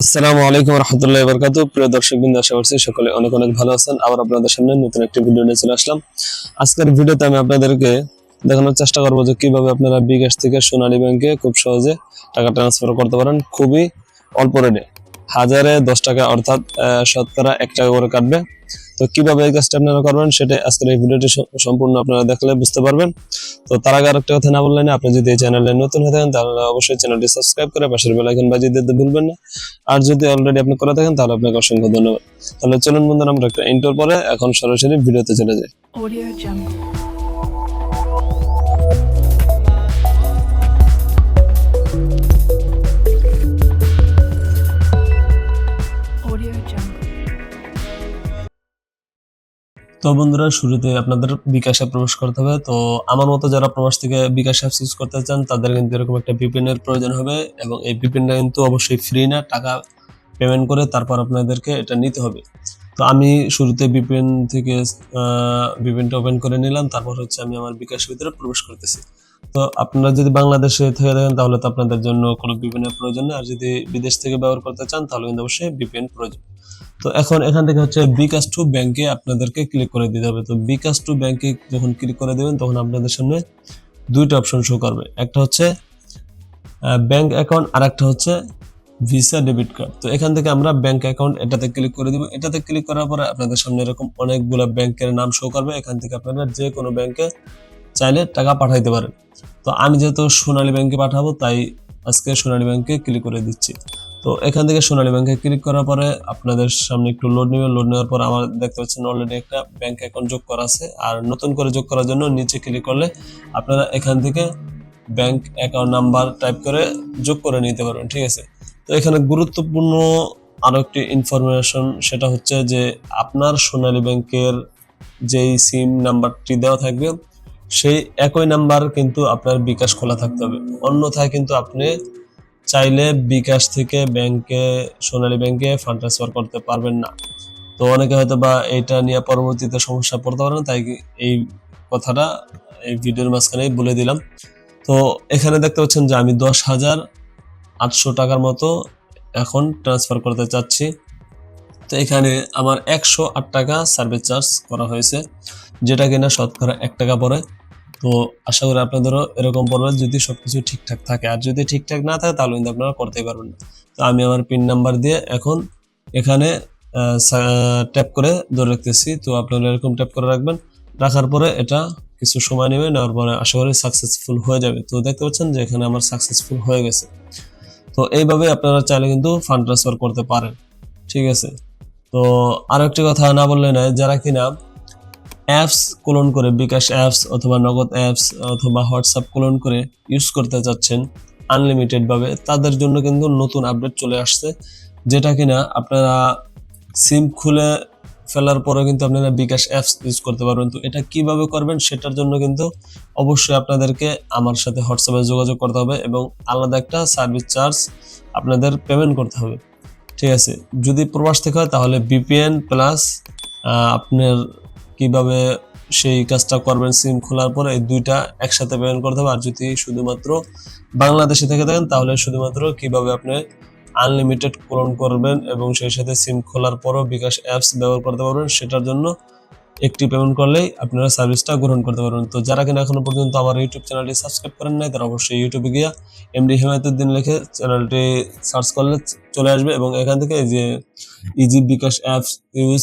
আসসালামু আলাইকুম রহমতুল্লাহ বরকাত প্রিয় দর্শক বিন্দু আশা করছি সকলে অনেক অনেক ভালো আছেন। আবার আপনাদের সামনে নতুন একটি ভিডিও নিয়ে চলে আসলাম। আজকের ভিডিওতে আমি আপনাদেরকে দেখানোর চেষ্টা করব যে কীভাবে আপনারা বিকাশ থেকে সোনালী ব্যাংকে খুব সহজে টাকা ট্রান্সফার করতে পারেন। খুবই অল্প রেটে হাজারে দশ টাকা, অর্থাৎ শতকরা এক টাকা করে কাটবে। তো কীভাবে এই কাজটা আপনারা করবেন সেটা আজকের এই ভিডিওটি সম্পূর্ণ আপনারা দেখলে বুঝতে পারবেন। তো তার আগে আরেকটা কথা না বললেন আপনি যদি এই চ্যানেলে নতুন হয়ে থাকেন তাহলে অবশ্যই চ্যানেলটি সাবস্ক্রাইব করে পাশের বেল আইকন বাজিয়ে দিতে ভুলবেন না। আর যদি অলরেডি আপনি করে থাকেন তাহলে আপনাকে অসংখ্য ধন্যবাদ। তাহলে চলুন বন্ধুরা, আমরা একটা ইন্টার পরে এখন সরাসরি ভিডিওতে চলে যাই। তো বন্ধুরা, শুরুতে আপনাদের বিকাশে প্রবেশ করতে হবে। তো আমার মতো যারা প্রবাস থেকে বিকাশ অ্যাপস ইউজ করতে চান, তাদের কিন্তু এরকম একটা বিপিএন এর প্রয়োজন হবে এবং এই বিপিএনটা কিন্তু অবশ্যই ফ্রি না, টাকা পেমেন্ট করে তারপর আপনাদেরকে এটা নিতে হবে। তো আমি শুরুতে বিপিএন থেকে বিপিএনটা ওপেন করে নিলাম, তারপর হচ্ছে আমি আমার বিকাশের ভিতরে প্রবেশ করতেছি। তো আপনারা যদি বাংলাদেশে থেকে দেখেন তাহলে তো আপনাদের জন্য কোনো বিপিএন এর প্রয়োজন নেই। আর যদি বিদেশ থেকে ব্যবহার করতে চান, তাহলে কিন্তু অবশ্যই বিপিএন প্রয়োজন। তো এখন এখান থেকে হচ্ছে বিকাশ টু ব্যাংকে আপনাদেরকে ক্লিক করে দিতে হবে। তো বিকাশ টু ব্যাংকে যখন ক্লিক করে দেবেন, তখন আপনাদের সামনে দুইটা অপশন শো করবে। একটা হচ্ছে ব্যাংক অ্যাকাউন্ট আর একটা হচ্ছে ভিসা ডেবিট কার্ড তো এখান থেকে আমরা ব্যাংক অ্যাকাউন্ট এটাতে ক্লিক করে দিব। এটাতে ক্লিক করার পরে আপনাদের সামনে এরকম অনেকগুলো ব্যাংকের নাম শো করবে। এখান থেকে আপনারা যে কোনো ব্যাংকে চাইলে টাকা পাঠাইতে পারেন। তো আমি যেহেতু সোনালী ব্যাংকে পাঠাবো, তাই আজকে সোনালী ব্যাংকে ক্লিক করে দিচ্ছি। তো এখান থেকে সোনালী ব্যাংকে ক্লিক করার পরে আপনাদের সামনে একটু লোড নেবে। লোড নেওয়ার পর আমার দেখতে পাচ্ছেন অলরেডি একটা ব্যাংক অ্যাকাউন্ট যোগ করা আছে। আর নতুন করে যোগ করার জন্য নিচে ক্লিক করলে আপনারা এখান থেকে ব্যাংক অ্যাকাউন্ট নাম্বার টাইপ করে যোগ করে নিতে পারবেন, ঠিক আছে? তো এখানে গুরুত্বপূর্ণ আরও একটি ইনফরমেশন সেটা হচ্ছে যে আপনার সোনালী ব্যাংকের যেই সিম নাম্বারটি দেওয়া থাকবে, সেই একই নাম্বার কিন্তু আপনার বিকাশ খোলা থাকতে হবে। অন্যথায় কিন্তু আপনি চাইলে বিকাশ থেকে ব্যাংকে, সোনালী ব্যাংকে ফান্ড ট্রান্সফার করতে পারবেন না। তো অনেকে হয়তো বা এটা নিয়ে পরবর্তীতে সমস্যা পড়তে পারেন, তাই এই কথাটা এই ভিডিওর মাঝখানেই বলে দিলাম। তো এখানে দেখতে পাচ্ছেন যে আমি দশ হাজার আটশো টাকার মতো এখন ট্রান্সফার করতে চাচ্ছি। তো এখানে আমার একশো আট টাকা সার্ভিস চার্জ করা হয়েছে, যেটা কিনা শতকরা এক টাকা পড়ে। তো আশা করি আপনাদেরও এরকম পড়বে যদি সবকিছু ঠিকঠাক থাকে। আর যদি ঠিকঠাক না থাকে, তাহলে কিন্তু আপনারা করতেই পারবেন না। তো আমি আমার পিন নাম্বার দিয়ে এখন এখানে ট্যাপ করে ধরে রাখতেছি। তো আপনারা এরকম ট্যাপ করে রাখবেন। রাখার পরে এটা কিছু সময় নেবে, নেওয়ার পরে আশা করি সাকসেসফুল হয়ে যাবে। তো দেখতে পাচ্ছেন যে এখানে আমার সাকসেসফুল হয়ে গেছে। তো এইভাবে আপনারা চাইলে কিন্তু ফান্ড ট্রান্সফার করতে পারেন। ঠিক আছে? তো আরও একটি কথা না বললে নয়, যারা কিনা অ্যাপস ক্লোন করে, বিকাশ অ্যাপস অথবা নগদ অ্যাপস অথবা হোয়াটসঅ্যাপ ক্লোন করে ইউজ করতে চাচ্ছেন আনলিমিটেড ভাবে, তাদের জন্য কিন্তু নতুন আপডেট চলে আসছে, যেটা কিনা আপনারা সিম খুলে ফেলার পরে কিন্তু আপনারা বিকাশ অ্যাপস ইউজ করতে পারবেন। তো এটা কীভাবে করবেন সেটার জন্য কিন্তু অবশ্যই আপনাদেরকে আমার সাথে হোয়াটসঅ্যাপে যোগাযোগ করতে হবে এবং আলাদা একটা সার্ভিস চার্জ আপনাদের পেমেন্ট করতে হবে। ঠিক আছে? যদি প্রবাস থেকে হয় তাহলে বিপিএন প্লাস আপনার কীভাবে সেই কাজটা করবেন সিম খোলার পরে এই দুইটা একসাথে পেমেন্ট করতে হবে। আর যদি শুধুমাত্র বাংলাদেশে থেকে থাকেন, তাহলে শুধুমাত্র কীভাবে আপনি আনলিমিটেড পূরণ করবেন এবং সেই সাথে সিম খোলার পরও বিকাশ অ্যাপস ব্যবহার করতে পারবেন, সেটার জন্য একটি পেমেন্ট করলেই আপনারা সার্ভিসটা গ্রহণ করতে পারবেন। তো যারা কিনা এখনও পর্যন্ত আমার ইউটিউব চ্যানেলটি সাবস্ক্রাইব করেন নাই, তারা অবশ্যই ইউটিউবে গিয়ে এমডি হেমায়তুদ্দিন লিখে চ্যানেলটি সার্চ করলে চলে আসবে এবং এখান থেকে যে ইজি বিকাশ অ্যাপস ইউজ